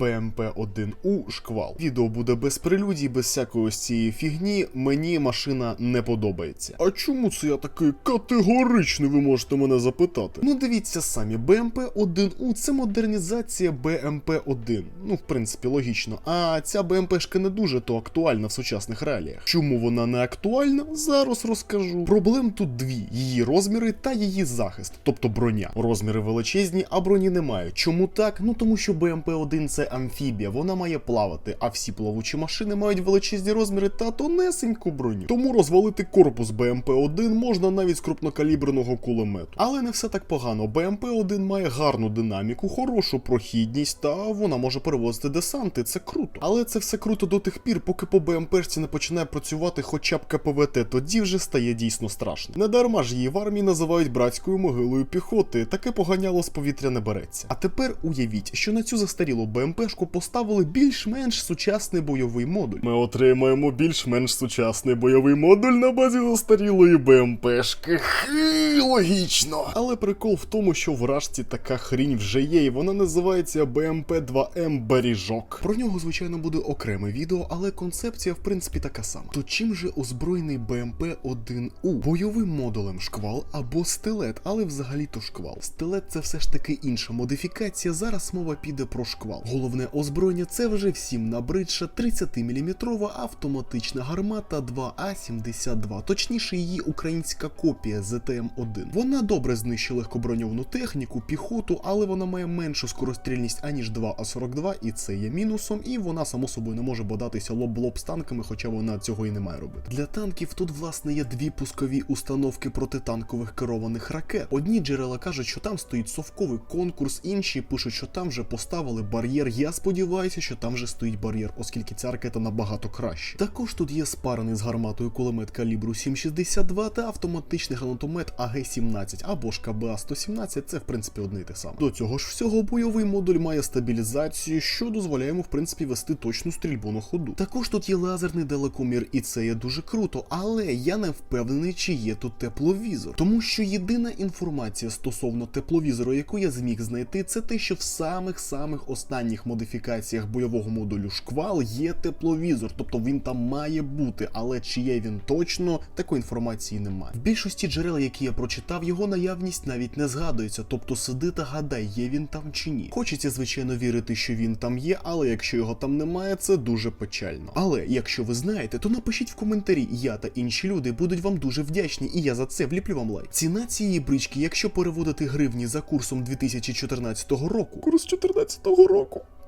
БМП-1У шквал. Відео буде без прелюдій, без всякої ось цієї фігні. Мені машина не подобається. А чому це я такий категоричний, ви можете мене запитати? Ну дивіться самі, БМП-1У це модернізація БМП-1. Ну, в принципі, логічно. А ця БМПшка не дуже то актуальна в сучасних реаліях. Чому вона не актуальна? Зараз розкажу. Проблем тут дві: її розміри та її захист, тобто броня. Розміри величезні, а броні немає. Чому так? Ну тому що БМП-1 це амфібія, вона має плавати, а всі плавучі машини мають величезні розміри та тонесеньку броню. Тому розвалити корпус БМП-1 можна навіть з крупнокаліберного кулемету. Але не все так погано. БМП-1 має гарну динаміку, хорошу прохідність, та вона може перевозити десанти. Це круто. Але це все круто до тих пір, поки по БМПшці не починає працювати хоча б КПВТ, тоді вже стає дійсно страшно. Недарма ж її в армії називають братською могилою піхоти. Таке поганяло з повітря не береться. А тепер уявіть, що на цю застарілу БМПшку поставили більш-менш сучасний бойовий модуль. Ми отримаємо більш-менш сучасний бойовий модуль на базі застарілої БМПшки. Хи, логічно. Але прикол в тому, що в рашці така хрінь вже є, і вона називається БМП-2М Баріжок. Про нього, звичайно, буде окреме відео, але концепція в принципі така сама. То чим же озброєний БМП-1У? Бойовим модулем шквал або стелет, але взагалі то шквал. Стелет це все ж таки інша модифікація. Зараз мова піде про шквал. Головне озброєння це вже всім набридша 30-мм автоматична гармата 2А72, точніше її українська копія ZTM-1. Вона добре знищує легкоброньовану техніку, піхоту, але вона має меншу скорострільність аніж 2А42, і це є мінусом, і вона само собою не може бодатися лоб-лоб з танками, хоча вона цього і не має робити. Для танків тут власне є дві пускові установки протитанкових керованих ракет. Одні джерела кажуть, що там стоїть совковий конкурс, інші пишуть, що там вже поставили бар'єр. Я сподіваюся, що там вже стоїть бар'єр, оскільки ця ракета набагато краще. Також тут є спарений з гарматою кулемет калібру 7,62 та автоматичний гранатомет АГ-17 або ж КБА-117, це в принципі одне і те саме. До цього ж всього бойовий модуль має стабілізацію, що дозволяє йому в принципі вести точну стрільбу на ходу. Також тут є лазерний далекомір, і це є дуже круто, але я не впевнений, чи є тут тепловізор, тому що єдина інформація стосовно тепловізору, яку я зміг знайти, це те, що в самих самих останніх модифікаціях бойового модулю шквал є тепловізор, тобто він там має бути, але чи є він точно, такої інформації немає. В більшості джерел, які я прочитав, його наявність навіть не згадується, тобто сиди та гадай, є він там чи ні. Хочеться, звичайно, вірити, що він там є, але якщо його там немає, це дуже печально. Але якщо ви знаєте, то напишіть в коментарі, я та інші люди будуть вам дуже вдячні, і я за це вліплю вам лайк. Ціна цієї брички, якщо переводити гривні за курсом 2014 року, курс 2014 року.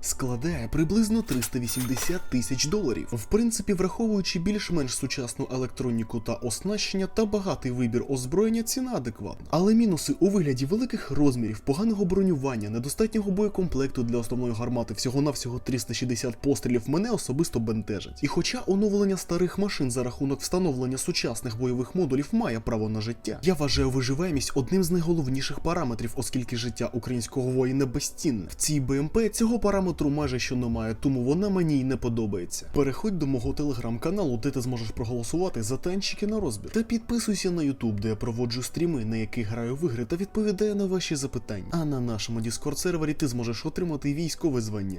Складає приблизно 380 тисяч доларів. В принципі, враховуючи більш-менш сучасну електроніку та оснащення та багатий вибір озброєння, ціна адекватна. Але мінуси у вигляді великих розмірів, поганого бронювання, недостатнього боєкомплекту для основної гармати всього-навсього 360 пострілів мене особисто бентежать. І хоча оновлення старих машин за рахунок встановлення сучасних бойових модулів має право на життя, я вважаю виживаємість одним з найголовніших параметрів, оскільки життя українського воїна безцінне. В цій БМП цього параметру майже що немає, тому вона мені й не подобається. Переходь до мого телеграм-каналу, де ти зможеш проголосувати за танчики на розбір. Та підписуйся на Ютуб, де я проводжу стріми, на яких граю в ігри та відповідаю на ваші запитання. А на нашому Discord сервері ти зможеш отримати військове звання.